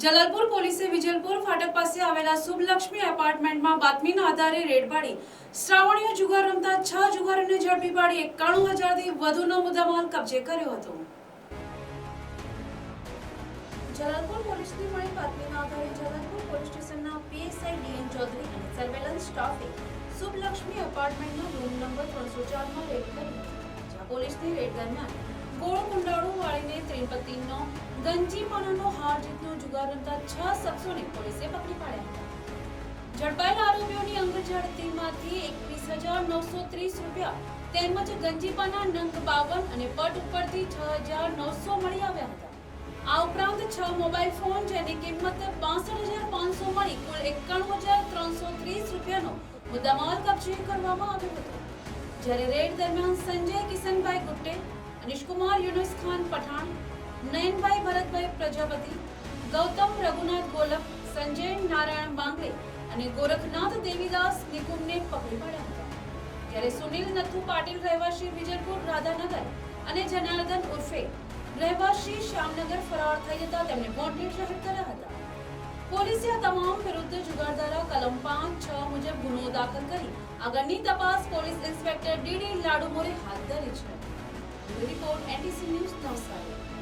જલાલપુર પોલીસે વિજલપુર ફાટક પાસે આવેલા શુભલક્ષ્મી એપાર્ટમેન્ટમાં બાતમીના આધારે રેડ પાડી શ્રાવણીય જુગાર રમતા છ જુગારોને ઝડપી પાડી એકાણું હજારથી વધુનો મુદ્દામાલ કબજે કર્યો હતો. જલાલપુર પોલીસની મળી બાતમીના આધારે જલાલપુર પોલીસ સ્ટેશનના પીએસઆઈ ડીએન ચૌધરી અને સર્વેલન્સ સ્ટાફે શુભલક્ષ્મી એપાર્ટમેન્ટનો રૂમ નંબર ત્રણસો ચારમાં રેડ કરી પોલીસની રેડ દરમિયાન ગોળ કુંડાળું વાળીને ત્રિપતિનો ગંજીપાનાનો હાર જીતનો જુગાર રમતા છ શખ્સોને પોલીસે પકડી પાડ્યા હતા. ઝડપાયેલા આરોપીઓની અંગઝડતીમાંથી એકવીસ હજાર નવસો ત્રીસ રૂપિયા તેમજ ગંજીપાના નંગ બાવન અને પટ ઉપરથી છ હજાર નવસો મળી આવ્યા હતા. આ ઉપરાંત છ મોબાઈલ ફોન જેની કિંમત બાસઠ હજાર પાંચસો મળી કુલ એકાણું હજાર ત્રણસો ત્રીસ રૂપિયાનો મુદ્દામાલ કબજે કરવામાં આવ્યો હતો. જ્યારે રેડ દરમિયાન અનિશકુમાર યુનુસ ખાન પઠાણ, નયનભાઈ ભરતભાઈ પ્રજાપતિ, ગૌતમ રઘુનાથ ગોલક, સંજય નારાયણ બાંગલે અને ગોરખનાથ દેવીદાસ નિકુમને પકડી પડ્યા હતા. જ્યારે સુનિલ નથુ પાટીલ રહેવાસી વિજયપુર રાધાનગર અને જનાર્દન ઉર્ફે રહેવાસી શ્યામનગર ફરાર થઈ જતા તેમને વોન્ટેડ જાહેર કર્યા હતા. પોલીસે આ તમામ વિરુદ્ધ જુગારધારા કલમ પાંચ, છ મુજબ ગુનો દાખલ કરી આગળની તપાસ પોલીસ ઇન્સ્પેક્ટર ડીડી લાડુમોરે હાથ ધરી છે. We report NBC News, Nassau.